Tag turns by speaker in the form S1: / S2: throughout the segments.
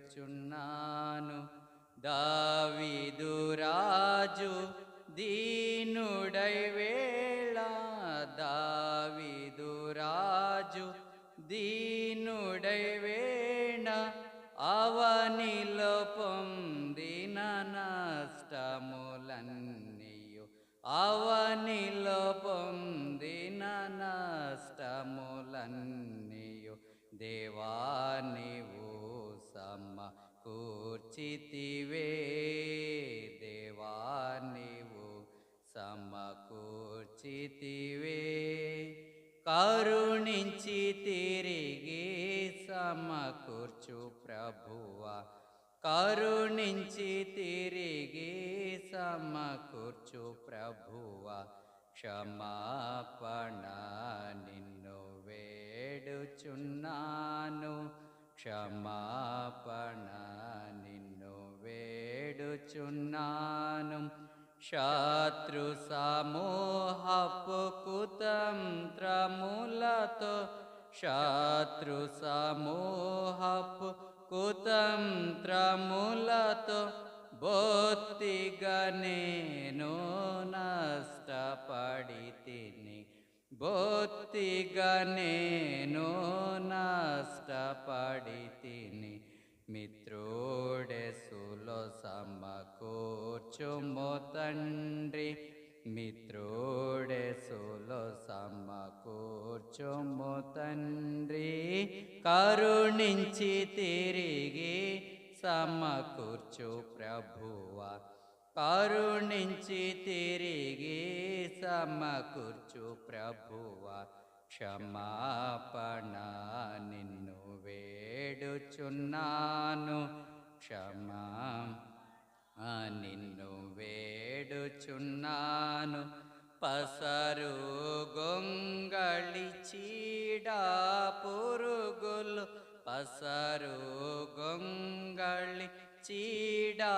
S1: చేయుచున్నాను. దావిదురాజు దీనుడై వేళ దావిదురాజు దీనుడై వేణ అవనిలో పొందిన నష్టములన్నీయు. అవనిలో పొందిన నష్టములన్నీయు. దేవాని నీవు దేవా నీవు సమకూర్చితివే. కరుణించి తిరిగి సమకూర్చు ప్రభువా. కరుణించి తిరిగి సమకూర్చు ప్రభువా. క్షమాపణ నిన్ను వేడుచున్నాను. క్షమాపణ నిన్ను వేడుచున్నాను శత్రు సమూహపు కుతంత్రములతో శత్రు సమూహపు కుతంత్రములతో బొత్తిగా నేను నష్టపడి తిని బొత్తిగా నేను నష్టపడి తిని మిత్రుడెసులో సమకూర్చుము తండ్రి. మిత్రుడెసులో సమకూర్చుము తండ్రి. కరుణించి తిరిగి సమకూర్చు ప్రభువా. కరుణించి తిరిగి సమకూర్చు ప్రభువా క్షమాపణ నిన్ను వేడుచున్నాను క్షమా ఆ నిన్ను వేడుచున్నాను పసరు గొంగళి చీడా పురుగులు పసరు గొంగళి చీడా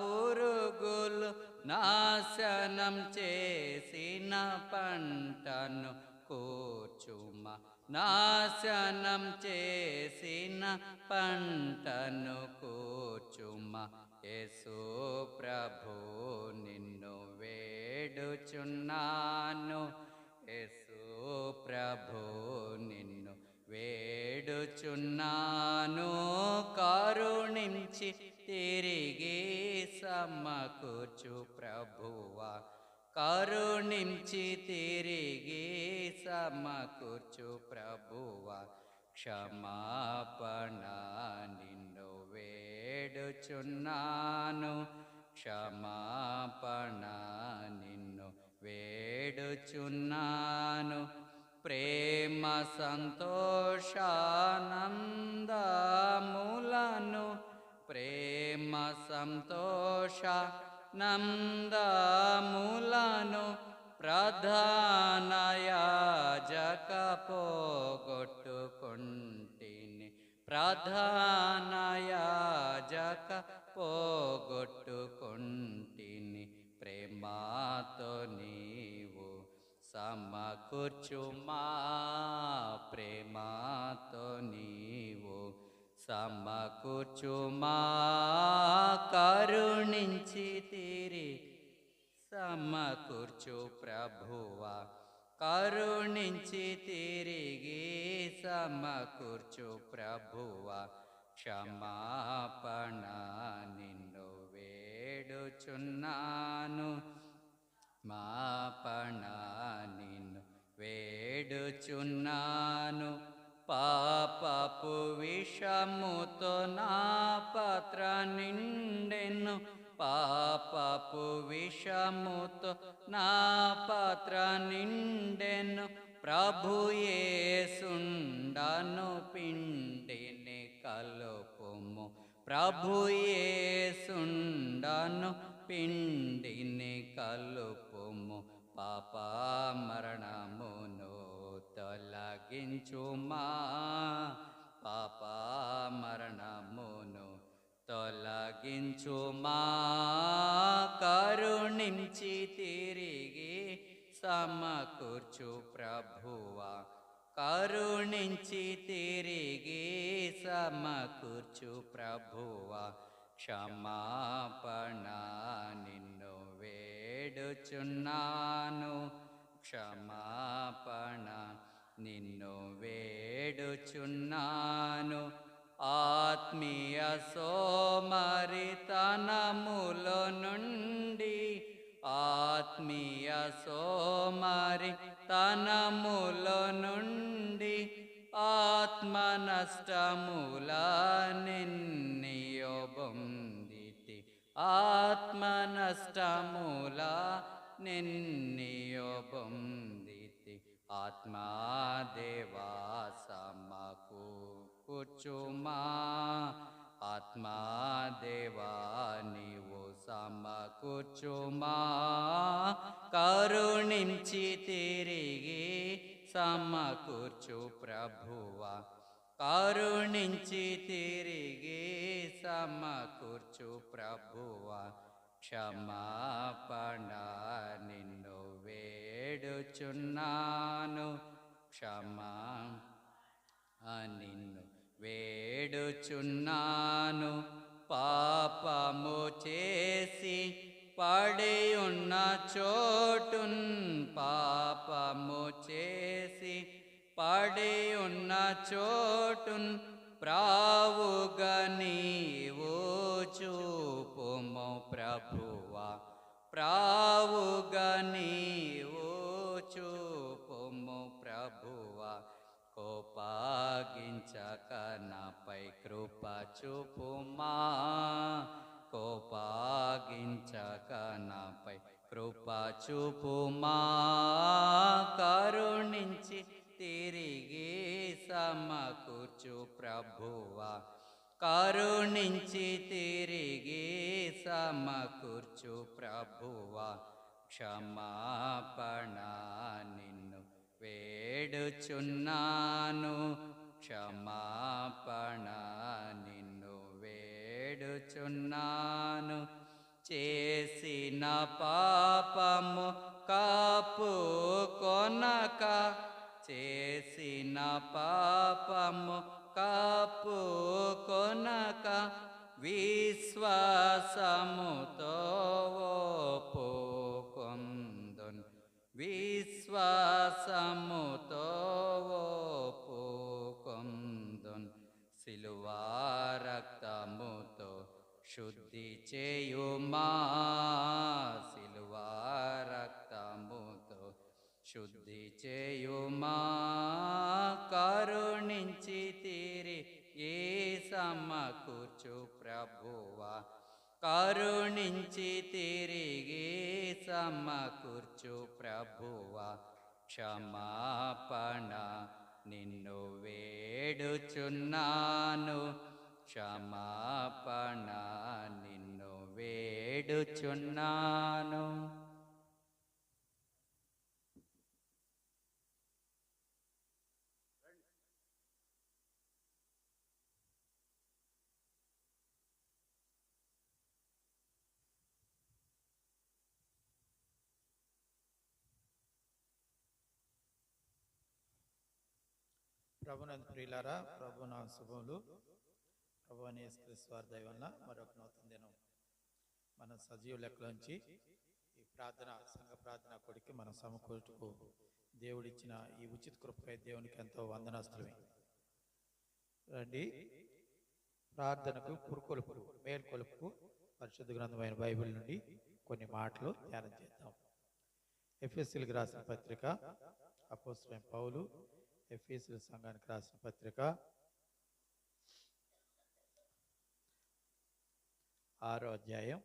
S1: పురుగులు నాశనం చేసిన పంటను కూర్చుమ. నాశనం చేసిన పంటను కూర్చుమ. యేసు ప్రభు నిన్ను వేడుచున్నాను. యేసు ప్రభు నిన్ను వేడుచున్నాను. కరుణించి తిరిగి సమకూర్చు ప్రభువా. కరుణించి తిరిగి సమకూర్చు ప్రభువా. క్షమాపణ నిన్ను వేడుచున్నాను. క్షమాపణ నిన్ను వేడుచున్నాను. ప్రేమ సంతోషానందములను ప్రేమ సంతోష నందములను ప్రధానయాజక పోగొట్టుకుంటిని. ప్రధానయాజక పోగొట్టుకుంటిని. ప్రేమాతో నీవు సమకూర్చుమా. ప్రేమాతో నీవు సమకూర్చుమా కరుణించి తీరి సమకూర్చు ప్రభువా కరుణించి తిరిగి సమకూర్చు ప్రభువా క్షమాపణ నిన్ను వేడుచున్నాను. మాపణ నిన్ను వేడుచున్నాను. పాపపు విషముతో నా పాత్ర నిండెను. పాపపు విషముతో నా పాత్ర నిండెను. ప్రభుయేసుండను పిండిని కలుపుము. ప్రభుయేసుండను పిండిని కలుపుము. పాప మరణమును తొలగించుమా పాప మరణమును తొలగించుమా కరుణించి తిరిగి సమకూర్చు ప్రభువా కరుణించి తిరిగి సమకూర్చు ప్రభువా క్షమాపణ నిన్ను వేడుచున్నాను క్షమాపణ నిన్ను వేడుచున్నాను. ఆత్మీయ సోమరితనములో నుండి ఆత్మీయ సోమరి తనములో నుండి ఆత్మ నష్టముల నిన్నయో బొందితి. ఆత్మ నష్టముల నిన్నయో आत्मा देवा समकू कुचुमा आत्मा देवा निवो समकुचुमा। कुर्चु करुणिञ्चि तिरिगे समकुचु प्रभुवा। प्रभुवारुणिञ्चिरिगे सम समकुचु प्रभुवा। క్షమాపణ నిన్ను వేడుచున్నాను. క్షమా నిన్ను వేడుచున్నాను. పాపము చేసి పడి ఉన్న చోటున్ పాపము చేసి పడి ఉన్న చోటున్ ప్రావుగా నీవు చూపుము ప్రభువా ప్రావుగా నీవు చూపుము ప్రభువా కోపాగించక నాపై కృప చూపుమా కోపాగించక నాపై కృప చూపుమా కరుణించి తిరిగి సమకూర్చు ప్రభువా కరుణించి తిరిగి సమకూర్చు ప్రభువా క్షమాపణ నిన్ను వేడుచున్నాను. క్షమాపణ నిన్ను వేడుచున్నాను. చేసిన పాపము కాపు కొనక చేసిన పాపము కాపు కొనక विश्वासमुतो विश्वासमुतोपोन्दन् विश्वासमुतोन् सिल्वा रक्तमुतो शुद्धि चे मा सिल्वा रक्तं शुद्धि चे मा करुणिञ्चित् ఏ సమకూర్చు ప్రభువా? కరుణించి తిరిగి సమకూర్చు ప్రభువా. క్షమాపణ నిన్ను వేడుచున్నాను. క్షమాపణ నిన్ను వేడుచున్నాను.
S2: ప్రభునందు ప్రియులారా ప్రభు నా శుభములు ప్రభు అనే యేసుక్రీస్తు వలన మరొక నూతన దినం మన సజీవ లెక్కలోంచి ఈ ప్రార్థన సంఘ ప్రార్థన కొడికి మనం సమకూర్చుకు దేవుడిచ్చిన ఈ ఉచిత కృపకై దేవునికి ఎంతో వందనాస్తులమే. రండి. ప్రార్థనకు పురుకొలుపు మేల్కొలుపుకు పరిశుద్ధ గ్రంథమైన బైబిల్ నుండి కొన్ని మాటలు ధ్యానం చేద్దాం. ఎఫ్ఎస్సీలకు రాసిన పత్రిక అపోస్టలైన పౌలు ఎఫ్ఎస్సీల సంఘానికి రాసిన పత్రిక ఆరో అధ్యాయం.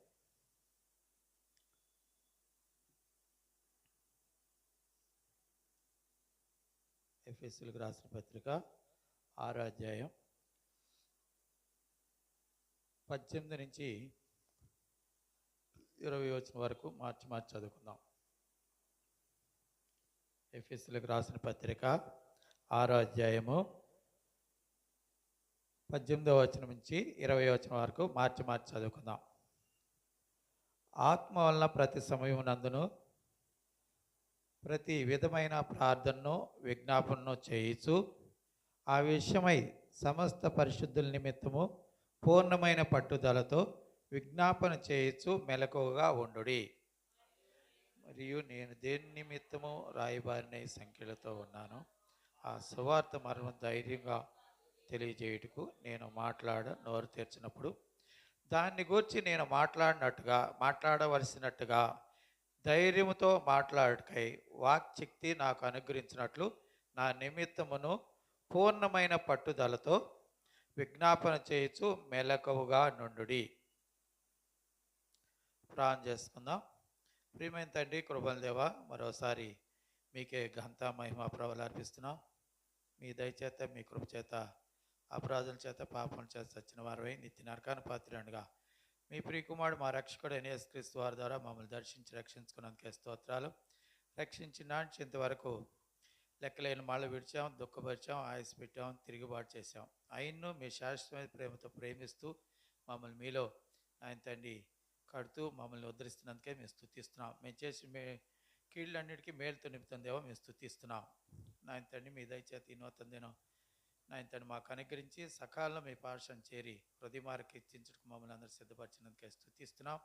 S2: ఎఫ్ఎస్సీలకు రాసిన పత్రిక ఆరో అధ్యాయం. పద్దెనిమిది నుంచి ఇరవై వచ్చిన వరకు మార్చి మార్చి చదువుకుందాం. ఎఫ్ఎస్సీలకు రాసిన పత్రిక ఆరో అధ్యాయము పద్దెనిమిదవ వచనం నుంచి ఇరవై వచనం వరకు మార్చి మార్చి చదువుకుందాం. ఆత్మ వలన ప్రతి సమయం నందును ప్రతి విధమైన ప్రార్థనను విజ్ఞాపనను చేయిచు ఆ విషయమై సమస్త పరిశుద్ధుల నిమిత్తము పూర్ణమైన పట్టుదలతో విజ్ఞాపన చేయొచ్చు మెలకువగా ఉండుడి. మరియు నేను దేని నిమిత్తము రాయబారిన సంఖ్యలతో ఉన్నాను? ఆ సువార్త మరణం ధైర్యంగా తెలియజేయుటకు నేను మాట్లాడ నోరు తెరిచినప్పుడు దాన్ని గురించి నేను మాట్లాడినట్టుగా మాట్లాడవలసినట్టుగా ధైర్యముతో మాట్లాడకై వాక్శక్తి నాకు అనుగ్రహించినట్లు నా నిమిత్తమును పూర్ణమైన పట్టుదలతో విజ్ఞాపన చేయొచ్చు మెలకువగా నుండుడి. ప్రాన్ చేసుకుందాం. ప్రియమైన తండ్రి కృపల దేవ మరోసారి మీకే ఘంత మహిమ ప్రభలు అర్పిస్తున్నాం. మీ దయచేత మీ కృప చేత అపరాధుల చేత పాపం చేత సచ్చిన వారమై నిత్య నరకాను పాత్రునిగా మీ ప్రియకుమారుడు మా రక్షకుడు ఎన్ఎస్ క్రీస్తు వారి ద్వారా మమ్మల్ని దర్శించి రక్షించుకున్నందుకే స్తోత్రాలు. రక్షించిన ఇంతవరకు లెక్కలేని మాళ్ళు విడిచాం దుఃఖపరిచాం ఆయుస్ పెట్టాం తిరుగుబాటు చేశాం. ఆయన్ను మీ శాశ్వతమైన ప్రేమతో ప్రేమిస్తూ మమ్మల్ని మీలో ఆయన తండ్రి కడుతూ మమ్మల్ని ఉద్ధరిస్తున్నందుకే మేము స్థుతిస్తున్నాం మేము చేసి మే కీళ్ళన్నిటికీ మేలుతో నింపుతుందేమో మేము స్థుతిస్తున్నాం నాయన తండ్రి మీ దయచేత ఈ నూతన దినం. నాయన తండ్రి మాకు అనుగ్రహించి సకాలంలో మీ పాఠశాలను చేరి హృదయమారకు ఇచ్చించడానికి మమ్మల్ని అందరూ సిద్ధపరిచినందుకే స్థుతిస్తున్నాం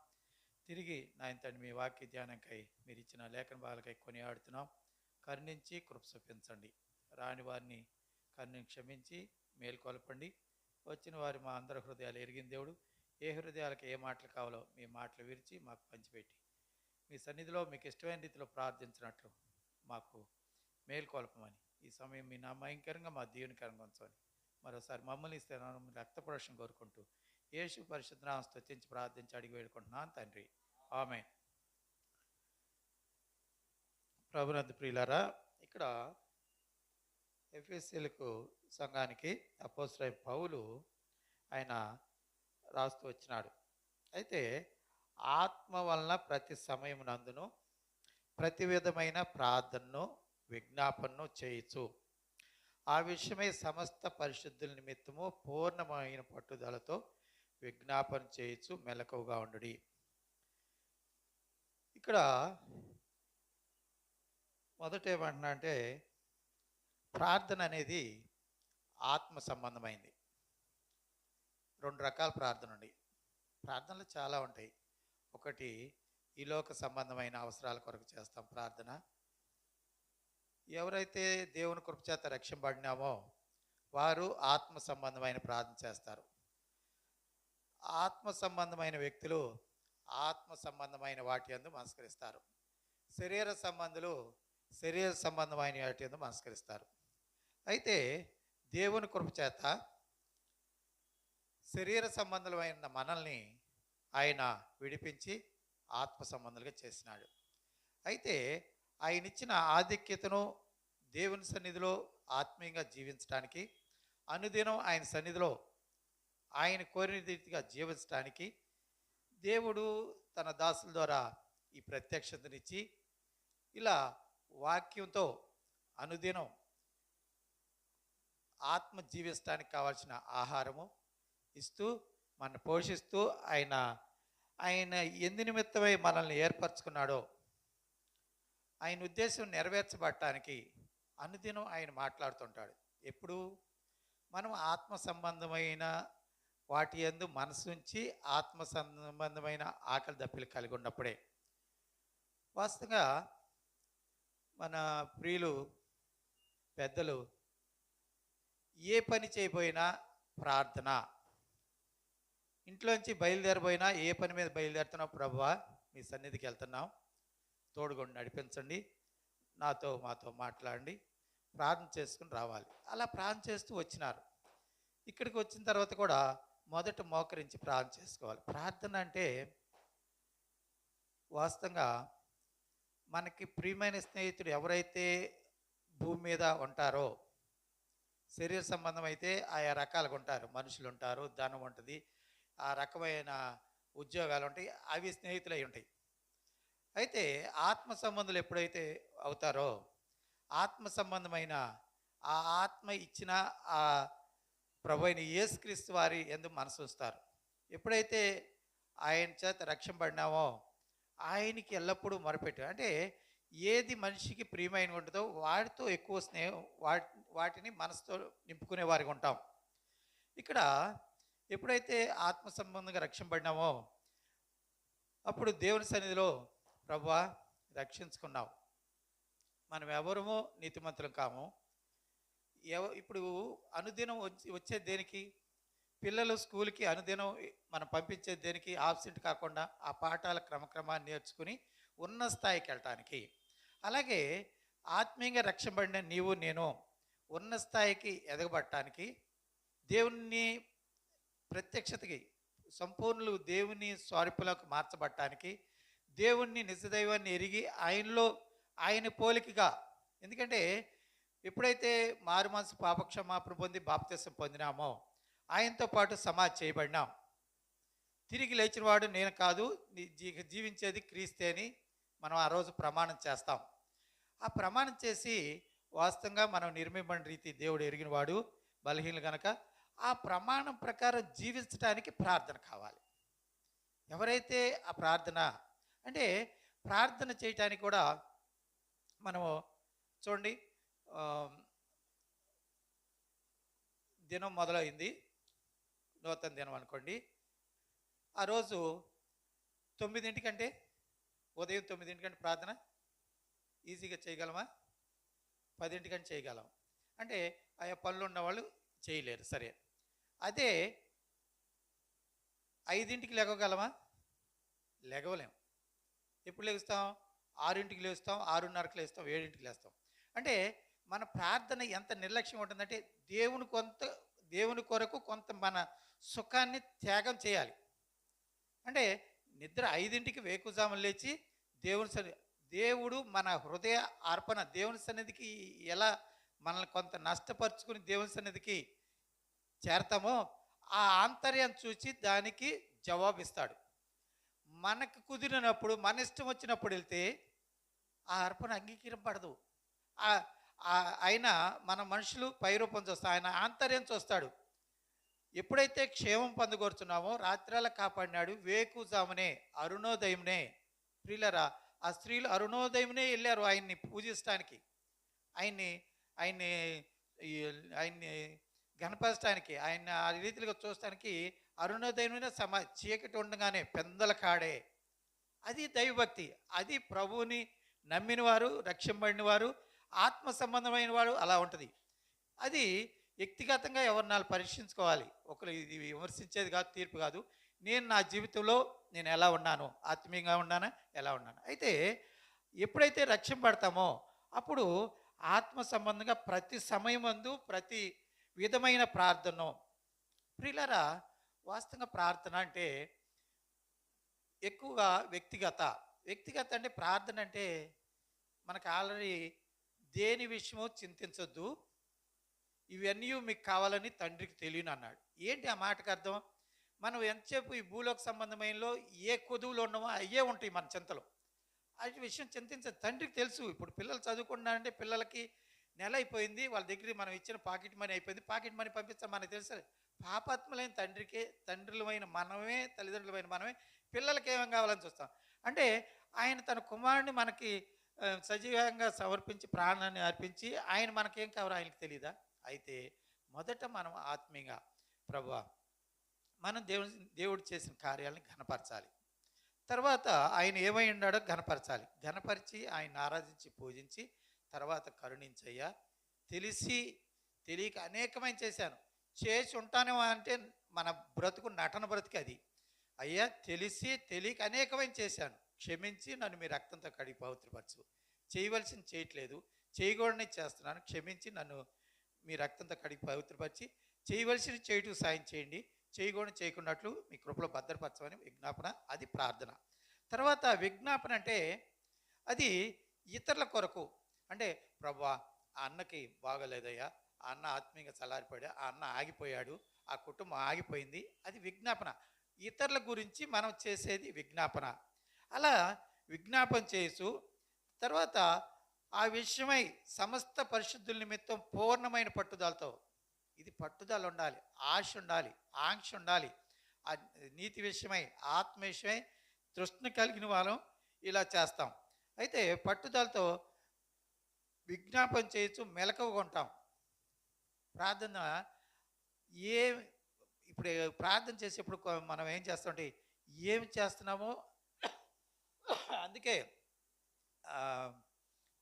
S2: తిరిగి నాయన తండ్రి మీ వాక్య ధ్యానంకై మీరు ఇచ్చిన లేఖన భాగాలకై కొనియాడుతున్నాం. కరుణించి కృప చూపించండి. రాని వారిని కరుణి క్షమించి మేల్కొల్పండి. వచ్చిన వారి మా అందరి హృదయాలు ఎరిగిన దేవుడు. ఏ హృదయాలకు ఏ మాటలు కావాలో మీ మాటలు విరిచి మాకు పంచిపెట్టి. మీ సన్నిధిలో మీకు ఇష్టమైన రీతిలో ప్రార్థించినట్లు మాకు మేల్కొల్పమని. ఈ సమయం మీ నామయంకరంగా మా దీవెనకరంగా ఉంచమని. మరోసారి మమ్మల్ని ఇస్తే రక్త ప్రవేశం కోరుకుంటూ యేసు పరిశుద్ధ స్థుతించి ప్రార్థించి అడిగి వేడుకుంటున్నాను తండ్రి. ఆమె ప్రభునంద ప్రియులారా ఇక్కడ ఎఫ్ఎస్సీలకు సంఘానికి అపోస్టై పౌలు ఆయన రాస్తూ వచ్చినాడు. అయితే ఆత్మ వలన ప్రతి సమయమునందును ప్రతి విధమైన ప్రార్థనను విజ్ఞాపనను చేయొచ్చు ఆ విషయమై సమస్త పరిశుద్ధుల నిమిత్తము పూర్ణమైన పట్టుదలతో విజ్ఞాపన చేయొచ్చు మెలకువగా ఉండు ఇక్కడ మొదట ఏమంటున్నా అంటే ప్రార్థన అనేది ఆత్మ సంబంధమైంది. రెండు రకాల ప్రార్థన ఉంది ప్రార్థనలు చాలా ఉంటాయి. ఒకటి ఈ లోక సంబంధమైన అవసరాల కొరకు చేస్తాం ప్రార్థన. ఎవరైతే దేవుని కృపచేత రక్షింపబడినామో వారు ఆత్మ సంబంధమైన ప్రార్థన చేస్తారు. ఆత్మ సంబంధమైన వ్యక్తులు ఆత్మ సంబంధమైన వాటి అందు మనస్కరిస్తారు. శరీర సంబంధులు శరీర సంబంధమైన వాటి అందు మనస్కరిస్తారు. అయితే దేవుని కృపచేత శరీర సంబంధమైన మనల్ని ఆయన విడిపించి ఆత్మ సంబంధాలుగా చేసినాడు. అయితే ఆయన ఇచ్చిన ఆధిక్యతను దేవుని సన్నిధిలో ఆత్మీయంగా జీవించడానికి అనుదినం ఆయన సన్నిధిలో ఆయన కోరిన రీతిగా జీవించడానికి దేవుడు తన దాసుల ద్వారా ఈ ప్రత్యక్షతనిచ్చి ఇలా వాక్యంతో అనుదినం ఆత్మ జీవించడానికి కావాల్సిన ఆహారము ఇస్తూ మన పోషిస్తూ ఆయన ఆయన ఎందు నిమిత్తమై మనల్ని ఏర్పరచుకున్నాడో ఆయన ఉద్దేశం నెరవేర్చబడటానికి అనుదినం ఆయన మాట్లాడుతుంటాడు. ఎప్పుడు మనం ఆత్మ సంబంధమైన వాటి ఎందు మనసుంచి ఆత్మ సంబంధమైన ఆకలి దప్పిలు కలిగి ఉన్నప్పుడే వాస్తవంగా మన ప్రియులు పెద్దలు ఏ పని చేయబోయినా ప్రార్థన. ఇంట్లోంచి బయలుదేరిపోయినా ఏ పని మీద బయలుదేరుతున్నావు ప్రభువా మీ సన్నిధికి వెళ్తున్నాం. తోడుగొండి నడిపించండి. నాతో మాతో మాట్లాడండి. ప్రార్థన చేసుకుని రావాలి. అలా ప్రార్థన చేస్తూ వచ్చినారు. ఇక్కడికి వచ్చిన తర్వాత కూడా మొదట మోకరించి ప్రార్థన చేసుకోవాలి. ప్రార్థన అంటే వాస్తవంగా మనకి ప్రియమైన స్నేహితుడు ఎవరైతే భూమి మీద ఉంటారో శరీర సంబంధం అయితే ఆయా రకాలుగా ఉంటారు. మనుషులు ఉంటారు ధనం ఉంటుంది ఆ రకమైన ఉద్యోగాలు ఉంటాయి అవి స్నేహితులై ఉంటాయి అయితే ఆత్మ సంబంధులు ఎప్పుడైతే అవుతారో ఆత్మ సంబంధమైన ఆ ఆత్మ ఇచ్చిన ఆ ప్రభు అయిన యేసుక్రీస్తు వారి ఎందు మనసు వస్తారు ఎప్పుడైతే ఆయన చేత రక్షింపడినామో ఆయనకి ఎల్లప్పుడూ మొరపెట్టు అంటే ఏది మనిషికి ప్రియమైన ఉంటుందో వాటితో ఎక్కువ స్నేహం వాటి వాటిని మనసుతో నింపుకునే వారికి ఉంటాం ఇక్కడ ఎప్పుడైతే ఆత్మ సంబంధంగా రక్షింపబడినామో అప్పుడు దేవుని సన్నిధిలో ప్రభువా రక్షించుకున్నావు. మనం ఎవరమో? నీతిమంతులం కాము. ఎవ ఇప్పుడు అనుదినం వచ్చి వచ్చే దేనికి? పిల్లలు స్కూల్కి అనుదినం మనం పంపించే దేనికి? ఆబ్సెంట్ కాకుండా ఆ పాఠాల క్రమక్రమాన్ని నేర్చుకుని ఉన్న స్థాయికి వెళ్ళటానికి. అలాగే ఆత్మీయంగా రక్షింపబడిన నీవు నేను ఉన్న స్థాయికి ఎదగబడటానికి దేవుణ్ణి ప్రత్యక్షతకి సంపూర్ణులు దేవుని స్వరూపులకు మార్చబడటానికి దేవుణ్ణి నిజదైవాన్ని ఎరిగి ఆయనలో ఆయన పోలికగా ఎందుకంటే ఎప్పుడైతే మారు మనసు పాపక్షమాపణ పొంది బాప్తీసం పొందినామో ఆయనతో పాటు సమాజ్ చేయబడినాం. తిరిగి లేచినవాడు నేను కాదు జీ- జీవించేది క్రీస్తే అని మనం ఆ రోజు ప్రమాణం చేస్తాం. ఆ ప్రమాణం చేసి వాస్తవంగా మనం నిర్మింపని రీతి దేవుడు ఎరిగినవాడు బలహీనలు కనుక ఆ ప్రమాణం ప్రకారం జీవించడానికి ప్రార్థన కావాలి. ఎవరైతే ఆ ప్రార్థన అంటే ప్రార్థన చేయటానికి కూడా మనము చూడండి దినం మొదలైంది. నూతన దినం అనుకోండి. ఆ రోజు తొమ్మిదింటికంటే ఉదయం తొమ్మిదింటికంటే ప్రార్థన ఈజీగా చేయగలమా? పదింటికంటే చేయగలం. అంటే ఆయా పనులు ఉన్నవాళ్ళు చేయలేరు. సరే. అదే ఐదింటికి లెగగలమా లెగవలేం ఎప్పుడు లేస్తాం ఆరింటికి లేస్తాం ఆరున్నరకు లేస్తాం ఏడింటికి లేస్తాం. అంటే మన ప్రార్థన ఎంత నిర్లక్ష్యం ఉంటుందంటే దేవుని కొంత దేవుని కొరకు కొంత మన సుఖాన్ని త్యాగం చేయాలి. అంటే నిద్ర ఐదింటికి వేకుజామున లేచి దేవుని సన్ని దేవుడు మన హృదయ అర్పణ దేవుని సన్నిధికి ఎలా మనల్ని కొంత నష్టపరుచుకుని దేవుని సన్నిధికి చేరతామో ఆ ఆంతర్యం చూసి దానికి జవాబిస్తాడు. మనకు కుదిరినప్పుడు మన ఇష్టం వచ్చినప్పుడు వెళ్తే ఆ అర్పణ అంగీకరింపడదు. ఆయన మన మనుషులు పైరూపం చూస్తాం ఆయన ఆంతర్యం చూస్తాడు. ఎప్పుడైతే క్షేమం పొందగోరుతున్నామో రాత్రాల కాపాడినాడు వేకుజామునే అరుణోదయంనే ప్రియులరా ఆ స్త్రీలు అరుణోదయంనే వెళ్ళారు ఆయన్ని పూజించడానికి ఆయన్ని ఆయన్ని ఆయన్ని కనపరచడానికి ఆయన ఆ రీతిలో చూస్తానికి అరుణోదయమైన సమా చీకటి ఉండగానే పెందల కాడే. అది దైవభక్తి. అది ప్రభువుని నమ్మిన వారు రక్షింపడిన వారు ఆత్మ సంబంధమైన వారు అలా ఉంటుంది. అది వ్యక్తిగతంగా ఎవరినాలు పరీక్షించుకోవాలి. ఒకరు ఇది విమర్శించేది కాదు తీర్పు కాదు. నేను నా జీవితంలో నేను ఎలా ఉన్నాను? ఆత్మీయంగా ఉన్నానా? ఎలా ఉన్నాను? అయితే ఎప్పుడైతే రక్షింపడతామో అప్పుడు ఆత్మ సంబంధంగా ప్రతి సమయమందు ప్రతి విధమైన ప్రార్థన. ప్రిలరా వాస్తవంగా ప్రార్థన అంటే ఎక్కువగా వ్యక్తిగత. వ్యక్తిగత అంటే ప్రార్థన అంటే మనకు ఆల్రెడీ దేని విషయమో చింతించొద్దు. ఇవన్నీ మీకు కావాలని తండ్రికి తెలియను అన్నాడు. ఏంటి ఆ మాటకు అర్థం? మనం ఎంతసేపు ఈ భూలోక సంబంధమైనలో ఏ కొదువులు ఉన్నామో అయ్యే ఉంటాయి మన చింతలో. అది విషయం చింతించదు తండ్రికి తెలుసు. ఇప్పుడు పిల్లలు చదువుకుంటున్నారంటే పిల్లలకి నెల అయిపోయింది వాళ్ళ దగ్గర మనం ఇచ్చిన పాకెట్ మనీ అయిపోయింది. పాకెట్ మనీ పంపిస్తాం మనకు తెలుసు పాపాత్మలైన తండ్రికే తండ్రులమైన మనమే తల్లిదండ్రులమైన మనమే పిల్లలకి ఏమేం కావాలని చూస్తాం. అంటే ఆయన తన కుమారుని మనకి సజీవంగా సమర్పించి ప్రాణాన్ని అర్పించి ఆయన మనకేం కావాలో ఆయనకి తెలియదా అయితే మొదట మనం ఆత్మీయంగా ప్రభా మనం దేవుని దేవుడు చేసిన కార్యాలను ఘనపరచాలి. తర్వాత ఆయన ఏమై ఉన్నాడో ఘనపరచాలి. ఘనపరిచి ఆయన ఆరాధించి పూజించి తర్వాత కరుణించయ్యా. తెలిసి తెలియక అనేకమైన చేశాను. చేసి ఉంటానేమో అంటే మన బ్రతుకు నటన బ్రతికి అది. అయ్యా తెలిసి తెలియక అనేకమైన చేశాను. క్షమించి నన్ను మీ రక్తంతో కడిగి పవిత్రపరచు. చేయవలసింది చేయట్లేదు. చేయకూడని చేస్తున్నాను. క్షమించి నన్ను మీ రక్తంతో కడిగి పవిత్రపరిచి చేయవలసిన చేయటం సాయం చేయండి. చేయకూడని చేయకున్నట్లు మీ కృపలో భద్రపరచమని విజ్ఞాపన అది ప్రార్థన. తర్వాత విజ్ఞాపన అంటే అది ఇతరుల కొరకు అంటే ప్రభా ఆ అన్నకి బాగలేదయ్యా. ఆ అన్న ఆత్మీయంగా చల్లారిపోయాడు. ఆ అన్న ఆగిపోయాడు. ఆ కుటుంబం ఆగిపోయింది. అది విజ్ఞాపన. ఇతరుల గురించి మనం చేసేది విజ్ఞాపన. అలా విజ్ఞాపన చేస్తూ తర్వాత ఆ విషయమై సమస్త పరిశుద్ధుల నిమిత్తం పూర్ణమైన పట్టుదలతో ఇది పట్టుదల ఉండాలి ఆశ ఉండాలి ఆంక్ష ఉండాలి. ఆ నీతి విషయమై ఆత్మ విషయమై తృష్ణ కలిగిన వాళ్ళం ఇలా చేస్తాం. అయితే పట్టుదలతో విజ్ఞాపన చేయొచ్చు మెలకువగా ఉంటాం ప్రార్థన ఏ ప్రార్థన చేసేప్పుడు మనం ఏం చేస్తామంటే ఏం చేస్తున్నామో అందుకే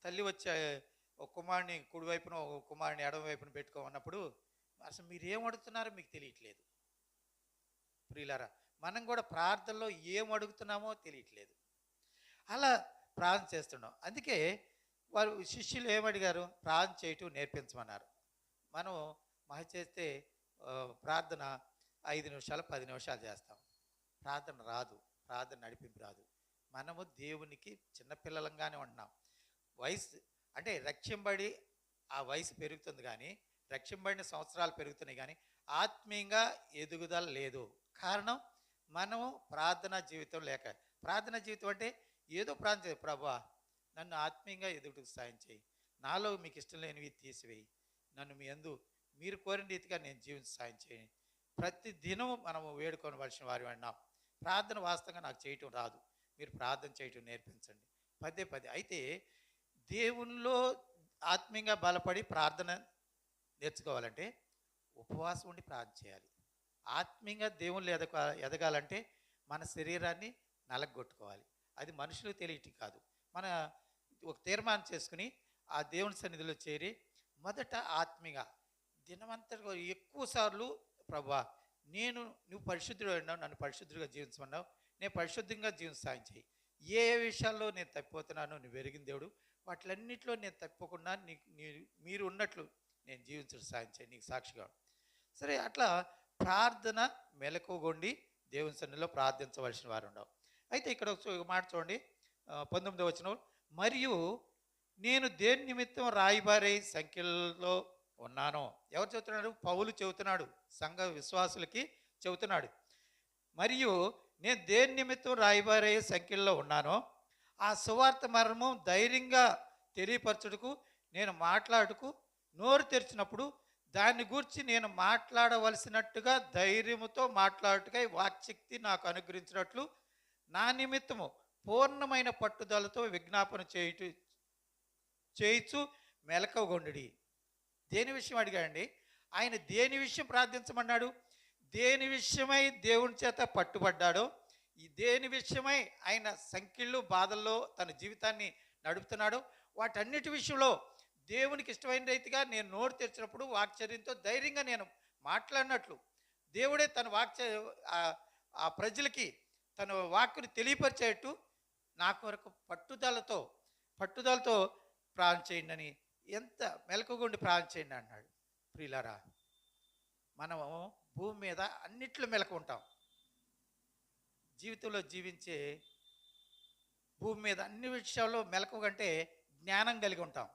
S2: తల్లి వచ్చే ఒక కుమారుని కుడివైపున ఒక కుమారుని ఎడమ వైపున పెట్టుకోమన్నప్పుడు అసలు మీరు ఏం అడుగుతున్నారో మీకు తెలియట్లేదు. ప్రియులారా మనం కూడా ప్రార్థనలో ఏం అడుగుతున్నామో తెలియట్లేదు. అలా ప్రార్థన చేస్తున్నాం. అందుకే వారు శిష్యులు ఏమడిగారు? ప్రార్థన చేయటం నేర్పించమన్నారు. మనం మహా చేస్తే ప్రార్థన ఐదు నిమిషాలు పది నిమిషాలు చేస్తాం. ప్రార్థన రాదు. ప్రార్థన నడిపింపు రాదు. మనము దేవునికి చిన్నపిల్లలంగానే ఉంటున్నాం. వయసు అంటే రక్షింబడి ఆ వయసు పెరుగుతుంది కానీ రక్షింబడిన సంవత్సరాలు పెరుగుతున్నాయి కానీ ఆత్మీయంగా ఎదుగుదల లేదు. కారణం మనము ప్రార్థనా జీవితం లేక ప్రార్థనా జీవితం అంటే ఏదో ప్రార్థన ప్రభా నన్ను ఆత్మీయంగా ఎదుగుటకు సాయం చేయి. నాలో మీకు ఇష్టం లేనివి తీసివేయి. నన్ను మీ అందు మీరు కోరిన రీతిగా నేను జీవించి సాయం చేయండి. ప్రతి దినము మనము వేడుకోవలసిన వారి అన్నాం ప్రార్థన వాస్తవంగా నాకు చేయటం రాదు. మీరు ప్రార్థన చేయటం నేర్పించండి. పదే పదే. అయితే దేవునిలో ఆత్మీయంగా బలపడి ప్రార్థన నేర్చుకోవాలంటే ఉపవాసం ఉండి ప్రార్థన చేయాలి. ఆత్మీయంగా దేవుళ్ళు ఎదగ ఎదగాలంటే మన శరీరాన్ని నలగొట్టుకోవాలి. అది మనుషులకు తెలియటి కాదు. మన ఒక తీర్మానం చేసుకుని ఆ దేవుని సన్నిధిలో చేరి మొదట ఆత్మీగా దినమంతా ఎక్కువసార్లు ప్రభా నేను నువ్వు పరిశుద్ధుడు అన్నావు నన్ను పరిశుద్ధుడిగా జీవించమన్నావు నేను పరిశుద్ధంగా జీవించ సాయం ఏ ఏ విషయాల్లో నేను తప్పిపోతున్నానో నువ్వు ఎరిగిన దేవుడు వాటిలన్నింటిలో నేను తప్పకుండా నీకు నీ మీరు ఉన్నట్లు నేను జీవించడం సాయం చేయి నీకు సాక్షిగా. సరే అట్లా ప్రార్థన మెలకుగొండి దేవుని సన్నిధిలో ప్రార్థించవలసిన వారు ఉండవు. అయితే ఇక్కడ ఒక మాట చూడండి. పంతొమ్మిది పంతొమ్మిదో వచ్చిన మరియు నేను దేని నిమిత్తం రాయిబారై సంఖ్యలో ఉన్నానో. ఎవరు చెబుతున్నాడు? పౌలు చెబుతున్నాడు. సంఘ విశ్వాసులకి చెబుతున్నాడు. మరియు నేను దేని నిమిత్తం రాయిబారయ్యే సంఖ్యలో ఉన్నానో ఆ సువార్త మర్మం ధైర్యంగా తెలియపరచుటకు నేను మాట్లాడుకు నోరు తెరిచినప్పుడు దాన్ని గురించి నేను మాట్లాడవలసినట్టుగా ధైర్యముతో మాట్లాడుటకై వాక్శక్తి నాకు అనుగ్రహించినట్లు నా నిమిత్తము పూర్ణమైన పట్టుదలతో విజ్ఞాపన చేయుచు చేయిచు మెలకగొండుడి దేని విషయం అడిగాడండి? ఆయన దేని విషయం ప్రార్థించమన్నాడు? దేని విషయమై దేవుని చేత పట్టుబడ్డాడో ఈ దేని విషయమై ఆయన సంఖ్యలు బాధల్లో తన జీవితాన్ని నడుపుతున్నాడో వాటన్నిటి విషయంలో దేవునికి ఇష్టమైన రీతిగా నేను నోరు తెరిచినప్పుడు వాక్చర్యంతో ధైర్యంగా నేను మాట్లాడినట్లు. దేవుడే తన వాక్చ ఆ- ఆ ప్రజలకి తన వాక్కుని తెలియపరిచేట్టు నా కొరకు పట్టుదలతో పట్టుదలతో ప్రార్థన చేయండి అని ఎంత మెలకుగుండి ప్రార్థన చేయండి అన్నాడు. ప్రియులరా మనము భూమి మీద అన్నిట్లో మెలకుంటాం జీవితంలో జీవించే భూమి మీద అన్ని విషయాల్లో మెలకు కంటే జ్ఞానం కలిగి ఉంటాం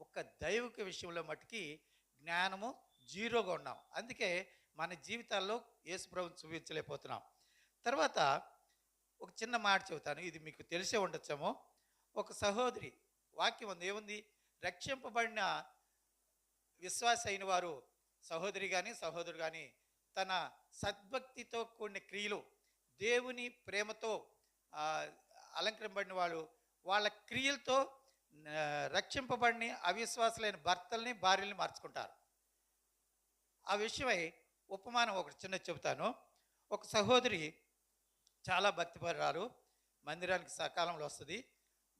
S2: ఒక్క దైవిక విషయంలో మట్టుకి జ్ఞానము జీరోగా ఉన్నాం. అందుకే మన జీవితాల్లో యేసుప్రభుని చూపించలేకపోతున్నాం. తర్వాత ఒక చిన్న మాట చెబుతాను. ఇది మీకు తెలిసే ఉండొచ్చేమో. ఒక సహోదరి వాక్యం ఉంది. ఏముంది? రక్షింపబడిన విశ్వాస అయిన వారు సహోదరి కానీ సహోదరు కానీ తన సద్భక్తితో కూడిన క్రియలు దేవుని ప్రేమతో అలంకరింపబడిన వాళ్ళు వాళ్ళ క్రియలతో రక్షింపబడిన అవిశ్వాసులైన భర్తల్ని భార్యల్ని మార్చుకుంటారు. ఆ విషయమై ఉపమానం ఒకటి చిన్న చెబుతాను. ఒక సహోదరి చాలా భక్తిపరారు మందిరానికి సకాలంలో వస్తుంది.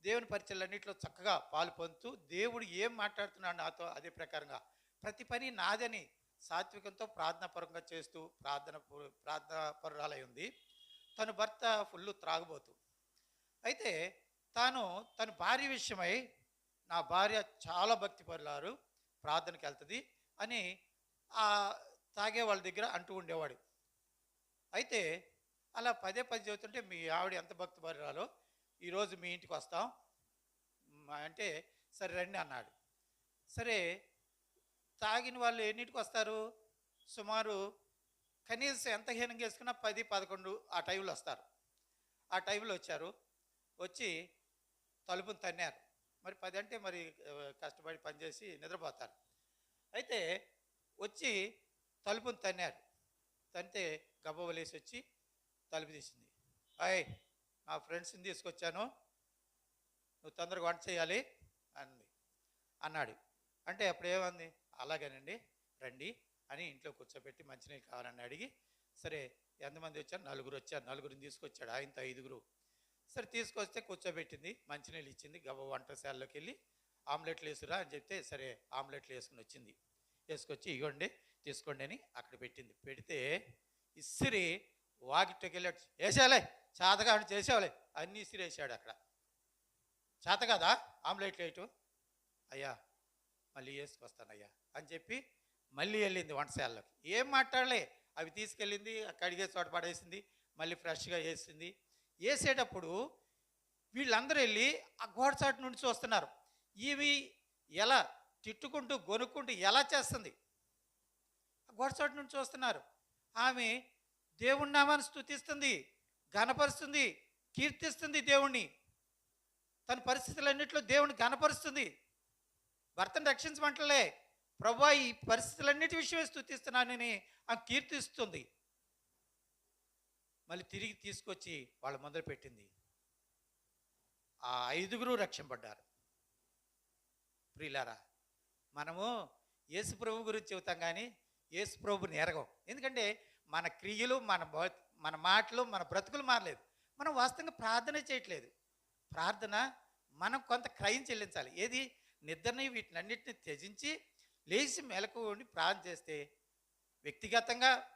S2: దేవుని పరిచయలన్నింటిలో చక్కగా పాలు పొందుతూ దేవుడు ఏం మాట్లాడుతున్నాడు నాతో అదే ప్రకారంగా ప్రతి పని నాదని సాత్వికంతో ప్రార్థనాపరంగా చేస్తూ ప్రార్థన పు- ప్రార్థనాపరురాలై ఉంది. తన భర్త ఫుల్ త్రాగబోతు. అయితే తాను తన భార్య విషయమై నా భార్య చాలా భక్తిపరులారు ప్రార్థనకి వెళ్తుంది అని తాగే వాళ్ళ దగ్గర అంటూ ఉండేవాడు. అయితే అలా పదే పదే చెబుతుంటే మీ ఆవిడ ఎంత భక్తిపరురాలో ఈరోజు మీ ఇంటికి వస్తాం. అంటే సరే రండి అన్నాడు. సరే తాగిన వాళ్ళు ఎన్నింటికి వస్తారు? సుమారు కనీసం ఎంత హీనంగా వేసుకున్నా పది పదకొండు ఆ టైంలో వస్తారు. ఆ టైంలో వచ్చారు. వచ్చి తలుపుని తన్నారు. మరి పది అంటే మరి కష్టపడి పనిచేసి నిద్రపోతారు. అయితే వచ్చి తలుపుని తన్నారు. తంతే గబ్బవలేసి వచ్చి తలుపు తీసింది అయ్ నా ఫ్రెండ్స్ని తీసుకొచ్చాను. నువ్వు తొందరగా వంట చేయాలి అంది. అన్నాడు. అంటే అప్పుడు ఏమంది? అలాగేనండి. రండి అని ఇంట్లో కూర్చోబెట్టి మంచినీళ్ళు కావాలని అడిగి సరే ఎంతమంది వచ్చారు? నలుగురు వచ్చారు. నలుగురిని తీసుకొచ్చాడు. ఆయనతో ఐదుగురు. సరే తీసుకొస్తే కూర్చోబెట్టింది. మంచినీళ్ళు ఇచ్చింది. గబ వంటశాలలోకి వెళ్ళి ఆమ్లెట్లు వేసురా అని చెప్తే సరే ఆమ్లెట్లు వేసుకుని వచ్చింది. వేసుకొచ్చి ఇగోండి తీసుకోండి అని అక్కడ పెట్టింది. పెడితే ఇస్సిరి వాకిట్టుకెళ్ళాడు వెళ్ళాడు. వేసేయాలే చేతగా చేసేవాలే అన్నీ ఇసిరేసాడు అక్కడ. చేత కదా? ఆమ్లెట్ వేయటం. అయ్యా మళ్ళీ వేసుకొస్తానయ్యా అని చెప్పి మళ్ళీ వెళ్ళింది వంటశాలలోకి. ఏం మాట్లాడలే. అవి తీసుకెళ్ళింది కడిగే చోట పడేసింది మళ్ళీ ఫ్రెష్గా వేసింది. వేసేటప్పుడు వీళ్ళందరూ వెళ్ళి ఆ గోడచాటు నుండి చూస్తున్నారు. ఇవి ఎలా తిట్టుకుంటూ గొనుక్కుంటూ ఎలా చేస్తుంది? ఆ గోడచాటు నుండి చూస్తున్నారు. ఆమె దేవుడి నామాన్ని స్థుతిస్తుంది ఘనపరుస్తుంది కీర్తిస్తుంది దేవుణ్ణి. తన పరిస్థితులన్నింటిలో దేవుని ఘనపరుస్తుంది. భర్తను రక్షించమంటలే. ప్రభా ఈ పరిస్థితులన్నిటి విషయమే స్థుతిస్తున్నానని ఆమె కీర్తిస్తుంది. మళ్ళీ తిరిగి తీసుకొచ్చి వాళ్ళ మొదలు పెట్టింది. ఆ ఐదుగురు రక్షింపడ్డారు ప్రియులారా మనము యేసు ప్రభు గురించి చెబుతాం కానీ యేసు ప్రభుని ఎరగం. ఎందుకంటే మన క్రియలు మన బ- మన మాటలు మన బ్రతుకులు మారలేదు. మనం వాస్తవంగా ప్రార్థన చేయట్లేదు. ప్రార్థన మనం కొంత క్రయం చెల్లించాలి. ఏది? నిద్రని వీటినన్నిటిని త్యజించి లేచి మెలకు ఉండి ప్రార్థన చేస్తే వ్యక్తిగతంగా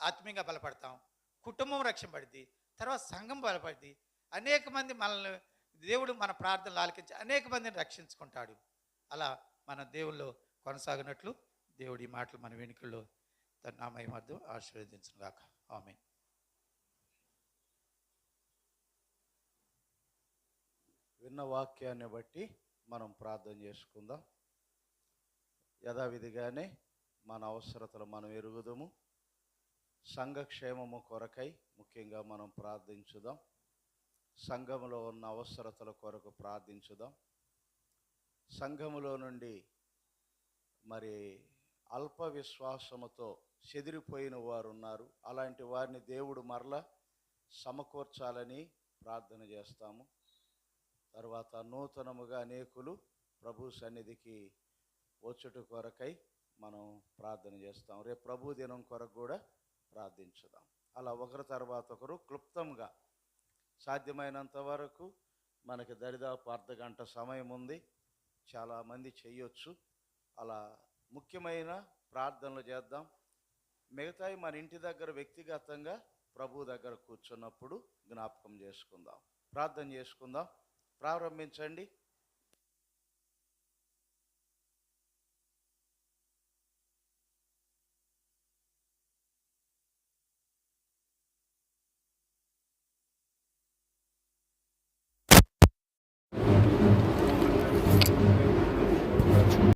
S2: ఆత్మీయంగా బలపడతాం. కుటుంబం రక్షింపడింది తర్వాత సంఘం బలపడింది అనేక మంది మనల్ని దేవుడు మన ప్రార్థనలు ఆలకించి అనేక మందిని రక్షించుకుంటాడు. అలా మన దేవుల్లో కొనసాగినట్లు దేవుడి మాటలు మన వెనుకల్లో తన నామయమర్థం ఆశీర్వదించిన గాక ఆమె
S3: విన్న వాక్యాన్ని బట్టి మనం ప్రార్థన చేసుకుందాం. యథావిధిగానే మన అవసరతలు మనం ఎరుగుదము. సంఘక్షేమము కొరకై ముఖ్యంగా మనం ప్రార్థించుదాం. సంఘములో ఉన్న అవసరతల కొరకు ప్రార్థించుదాం. సంఘములో నుండి మరి అల్ప విశ్వాసముతో చెదిరిపోయిన వారు ఉన్నారు అలాంటి వారిని దేవుడు మరల సమకూర్చాలని ప్రార్థన చేస్తాము. తర్వాత నూతనముగా అనేకులు ప్రభు సన్నిధికి వచ్చుట కొరకై మనం ప్రార్థన చేస్తాం. రేపు ప్రభు దినం కొరకు కూడా ప్రార్థించుదాం. అలా ఒకరి తర్వాత ఒకరు క్లుప్తంగా సాధ్యమైనంత వరకు మనకి దరిదాపు అర్ధ గంట సమయం ఉంది. చాలామంది చేయొచ్చు. అలా ముఖ్యమైన ప్రార్థనలు చేద్దాం. మిగతాయి మన ఇంటి దగ్గర వ్యక్తిగతంగా ప్రభు దగ్గర కూర్చున్నప్పుడు జ్ఞాపకం చేసుకుందాం. ప్రార్థన చేసుకుందాం. ప్రారంభించండి.